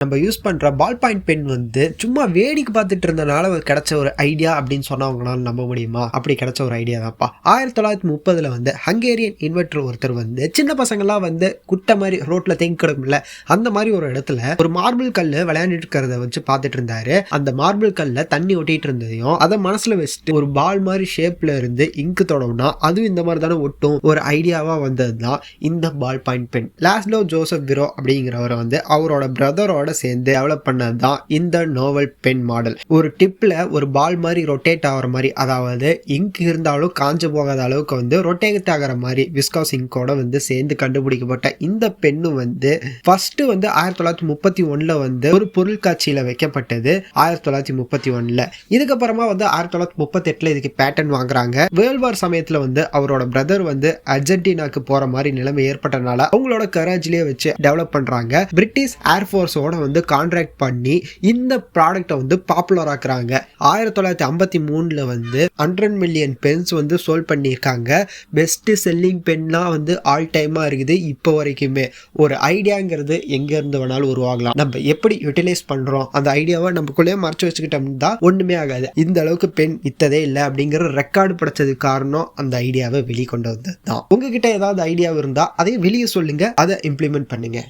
நம்ம யூஸ் பண்ணுற பால் point pen வந்து சும்மா வேடிக்கை பார்த்துட்டு இருந்தனால கிடைச்ச ஒரு ஐடியா அப்படின்னு சொன்னவங்களால நம்ப முடியுமா? அப்படி கிடைச்ச ஒரு ஐடியா தான்ப்பா. ஆயிரத்தி தொள்ளாயிரத்தி முப்பதில் வந்து ஹங்கேரியன் இன்வெர்டர் ஒருத்தர் வந்து சின்ன பசங்கள்லாம் வந்து குட்டை மாதிரி ரோட்டில் தேங்கி கிடக்கும்ல அந்த மாதிரி ஒரு இடத்துல ஒரு மார்பிள் கல்லு விளையாண்டுட்டு இருக்கிறத வச்சு பார்த்துட்டு இருந்தாரு. அந்த மார்பிள் கல்ல தண்ணி ஒட்டிட்டு இருந்ததையும் அதை மனசில் வச்சுட்டு ஒரு பால் மாதிரி ஷேப்ல இருந்து இங்கு தொடவுனா அதுவும் இந்த மாதிரி தானே ஒட்டும். ஒரு ஐடியாவா வந்தது தான் இந்த ball point pen Laszlo Joseph Biro அப்படிங்கிறவரை வந்து அவரோட பிரதரோட சேர்ந்து டெவலப் பண்ணது தான் இந்த நோவல் பென் மாடல் ஒரு டிப்ல ஒரு பால் மாதிரி ரொட்டேட் ஆகிற மாதிரி அதாவது இங்க் இருந்தாலும் காஞ்சு போகாத அளவுக்கு வந்து ரொட்டேட் ஆகிற மாதிரி விஸ்காஸ் இங்கோட வந்து சேர்ந்து கண்டுபிடிக்கப்பட்ட இந்த பெண்ணும் வந்து ஃபர்ஸ்ட் வந்து ஆயிரத்தி தொள்ளாயிரத்தி முப்பத்தி ஒண்ணுல வந்து ஒரு பொருட்காட்சியில வைக்கப்பட்டது ஆயிரத்தி தொள்ளாயிரத்தி முப்பத்தி ஒண்ணுல. இதுக்கப்புறமா வந்து ஆயிரத்தி தொள்ளாயிரத்தி முப்பத்தி எட்டுல இதுக்கு பேட்டன் வாங்குறாங்க. வேர்ல்ட் வார் சமயத்தில் வந்து அவரோட பிரதர் வந்து அர்ஜென்டினாக்கு போற மாதிரி நிலைமை ஏற்பட்டனால அவங்களோட கராஜ்லயே வச்சு டெவலப் பண்றாங்க. பிரிட்டிஷ் ஏர்ஃபோர்ஸோட வந்து கான்ட்ராக்ட் பண்ணி இந்த ப்ராடக்ட்டை வந்து பாப்புலர் ஆக்குறாங்க. ஆயிரத்தி தொள்ளாயிரத்தி ஐம்பத்தி மூணில் வந்து ஹண்ட்ரட் மில்லியன் பென்ஸ் வந்து சோல் பண்ணியிருக்காங்க. பெஸ்ட்டு செல்லிங் பென்லாம் வந்து ஆல் டைமாக இருக்குது இப்போ வரைக்குமே. ஒரு ஐடியாங்கிறது எங்கேருந்து வேணாலும் உருவாகலாம். நம்ம எப்படி யூட்டிலைஸ் பண்ணுறோம் அந்த ஐடியாவை நமக்குள்ளேயே மறைச்சு வச்சுக்கிட்டோம்னா ஒன்றுமே ஆகாது. இந்த அளவுக்கு பெண் இத்ததே இல்லை அப்படிங்கிற ரெக்கார்டு படைச்சதுக்கு காரணம் அந்த ஐடியாவை வெளிக்கொண்டு வந்தது தான் உங்ககிட்ட ஏதாவது ஐடியா இருந்தால் அதையும் வெளியே சொல்லுங்கள் அதை இம்ப்ளிமெண்ட் பண்ணுங்கள்